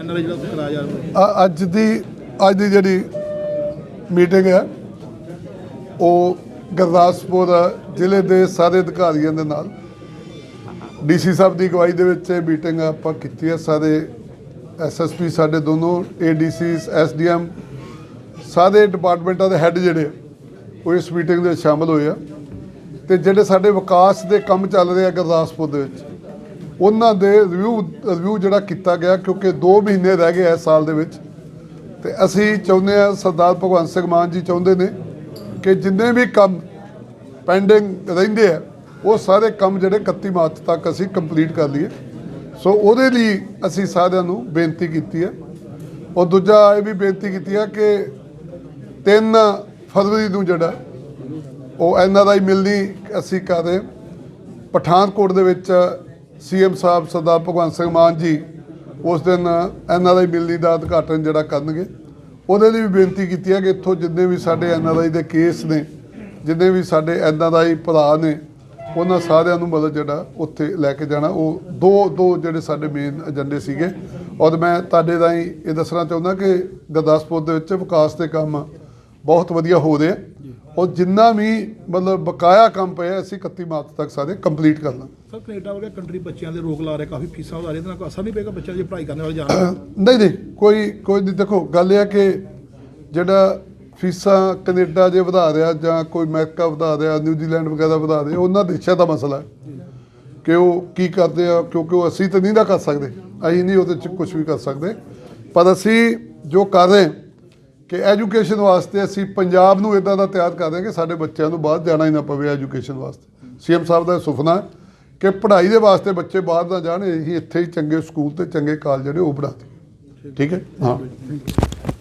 NRI ਜਿਹੜਾ ਉੱਥੇ ਜਾ ਰਿਹਾ ਅੱਜ ਦੀ ਅੱਜ ਦੀ ਜਿਹੜੀ ਮੀਟਿੰਗ ਹੈ, ਉਹ ਗੁਰਦਾਸਪੁਰ ਜ਼ਿਲ੍ਹੇ ਦੇ ਸਾਰੇ ਅਧਿਕਾਰੀਆਂ ਦੇ ਨਾਲ ਡੀਸੀ ਸਾਹਿਬ ਦੀ ਅਗਵਾਈ ਦੇ ਵਿੱਚ ਇਹ ਮੀਟਿੰਗ ਆਪਾਂ ਕੀਤੀ ਹੈ। ਸਾਰੇ ਐਸਐਸਪੀ ਸਾਡੇ ਦੋਨੋਂ ਏਡੀਸੀਸ ਐਸਡੀਐਮ ਸਾਰੇ ਡਿਪਾਰਟਮੈਂਟਾਂ ਦੇ ਹੈੱਡ ਜਿਹੜੇ ਉਹ ਇਸ ਮੀਟਿੰਗ ਦੇ ਵਿੱਚ ਸ਼ਾਮਲ ਹੋਏ ਆ। ਤੇ ਜਿਹੜੇ ਸਾਡੇ ਵਿਕਾਸ ਦੇ ਕੰਮ ਚੱਲ ਰਹੇ ਆ ਗੁਰਦਾਸਪੁਰ ਦੇ ਵਿੱਚ ਉਹਨਾਂ ਦੇ ਰਿਵਿਊ ਰਿਵਿਊ ਜਿਹੜਾ ਕੀਤਾ ਗਿਆ, ਕਿਉਂਕਿ 2 ਮਹੀਨੇ ਰਹਿ ਗਏ ਇਸ ਸਾਲ ਦੇ ਵਿੱਚ, ਤੇ ਅਸੀਂ ਚਾਹੁੰਦੇ ਆ ਸਰਦਾਰ ਭਗਵੰਤ ਸਿੰਘ ਮਾਨ ਜੀ ਚਾਹੁੰਦੇ ਨੇ ਕਿ ਜਿੰਨੇ ਵੀ ਕੰਮ ਪੈਂਡਿੰਗ ਰਹਿੰਦੇ ਆ, ਉਹ ਸਾਰੇ ਕੰਮ ਜਿਹੜੇ 31 ਮਾਰਚ ਤੱਕ ਅਸੀਂ ਕੰਪਲੀਟ ਕਰ ਲਈਏ। ਸੋ ਉਹਦੇ ਲਈ ਅਸੀਂ ਸਾਰਿਆਂ ਨੂੰ ਬੇਨਤੀ ਕੀਤੀ ਹੈ। ਔਰ ਦੂਜਾ ਇਹ ਵੀ ਬੇਨਤੀ ਕੀਤੀ ਹੈ ਕਿ 3 ਫਰਵਰੀ ਨੂੰ ਜਿਹੜਾ ਉਹ ਐਨਆਰਆਈ ਮਿਲਣੀ ਅਸੀਂ ਕਰ ਰਹੇ ਪਠਾਨਕੋਟ ਦੇ ਵਿੱਚ ਸੀਐਮ ਸਾਹਿਬ ਸਰਦਾਰ ਭਗਵੰਤ ਸਿੰਘ ਮਾਨ ਜੀ ਉਸ ਦਿਨ ਐਨਆਰਆਈ ਮਿਲਣੀ ਦਾ ਉਦਘਾਟਨ ਜਿਹੜਾ ਕਰਨਗੇ, ਉਹਦੇ ਲਈ ਵੀ ਬੇਨਤੀ ਕੀਤੀ ਹੈ ਕਿ ਇੱਥੋਂ ਜਿੰਨੇ ਵੀ ਸਾਡੇ ਐਨਆਰਆਈ ਦੇ ਕੇਸ ਨੇ, ਜਿੰਨੇ ਵੀ ਸਾਡੇ ਐਨਆਰਆਈ ਭਰਾ ਨੇ, ਉਹਨਾਂ ਸਾਰਿਆਂ ਨੂੰ ਮਤਲਬ ਜਿਹੜਾ ਉੱਥੇ ਲੈ ਕੇ ਜਾਣਾ। ਉਹ ਦੋ ਦੋ ਜਿਹੜੇ ਸਾਡੇ ਮੇਨ ਏਜੰਡੇ ਸੀਗੇ। ਔਰ ਮੈਂ ਤੁਹਾਡੇ ਰਾਹੀਂ ਇਹ ਦੱਸਣਾ ਚਾਹੁੰਦਾ ਕਿ ਗੁਰਦਾਸਪੁਰ ਦੇ ਵਿੱਚ ਵਿਕਾਸ ਦੇ ਕੰਮ ਬਹੁਤ ਵਧੀਆ ਹੋ ਰਹੇ ਆ। ਔਰ ਜਿੰਨਾ ਵੀ ਮਤਲਬ ਬਕਾਇਆ ਕੰਮ ਪਿਆ ਅਸੀਂ 31 ਮਾਰਚ ਤੱਕ ਸਾਰੇ ਕੰਪਲੀਟ ਕਰਨਾ ਸਰ ਕੈਨੇਡਾ ਵਰਗਾ ਕੰਟਰੀ ਬੱਚਿਆਂ ਦੇ ਰੋਕ ਲਾ ਰਹੇ ਕਾਫੀ ਫੀਸਾਂ ਵਧਾ ਰਹੇ ਇਹਦੇ ਨਾਲ ਕੋਈ ਅਸਰ ਨਹੀਂ ਪਏਗਾ ਬੱਚਿਆਂ ਦੀ ਪੜ੍ਹਾਈ ਕਰਨ ਵਾਲੇ ਜਾਣ ਨਹੀਂ ਨਹੀਂ ਕੋਈ ਕੋਈ ਨਹੀਂ ਦੇਖੋ ਗੱਲ ਇਹ ਹੈ ਕਿ ਜਿਹੜਾ ਫੀਸਾਂ ਕੈਨੇਡਾ ਜੇ ਵਧਾ ਰਿਹਾ ਜਾਂ ਕੋਈ ਅਮਰੀਕਾ ਵਧਾ ਰਿਹਾ ਨਿਊਜ਼ੀਲੈਂਡ ਵਗੈਰਾ ਵਧਾ ਰਿਹਾ ਉਹਨਾਂ ਦੇਸ਼ਾਂ ਦਾ ਮਸਲਾ ਹੈ ਕਿ ਉਹ ਕੀ ਕਰਦੇ ਆ ਕਿਉਂਕਿ ਉਹ ਅਸੀਂ ਤਾਂ ਨਹੀਂ ਨਾ ਕਰ ਸਕਦੇ ਅਸੀਂ ਨਹੀਂ ਉਹਦੇ ਚ ਕੁਝ ਵੀ ਕਰ ਸਕਦੇ। ਪਰ ਅਸੀਂ ਜੋ ਕਰ ਰਹੇ ਕਿ ਐਜੂਕੇਸ਼ਨ ਵਾਸਤੇ ਅਸੀਂ ਪੰਜਾਬ ਨੂੰ ਇਦਾਂ ਦਾ ਤਿਆਰ ਕਰ ਰਹੇ ਹਾਂ ਕਿ ਸਾਡੇ ਬੱਚਿਆਂ ਨੂੰ ਬਾਹਰ ਜਾਣਾ ਹੀ ਨਾ ਪਵੇ ਐਜੂਕੇਸ਼ਨ ਵਾਸਤੇ। ਸੀਐਮ ਸਾਹਿਬ ਦਾ ਇਹ ਸੁਪਨਾ ਕਿ ਪੜ੍ਹਾਈ ਦੇ ਵਾਸਤੇ ਬੱਚੇ ਬਾਹਰ ਨਾ ਜਾਣ, ਇਹੀ ਇੱਥੇ ਹੀ ਚੰਗੇ ਸਕੂਲ ਤੇ ਚੰਗੇ ਕਾਲਜ ਜਿਹੜੇ ਉਹ ਬਣਾਤੇ ਠੀਕ ਹੈ? ਹਾਂ।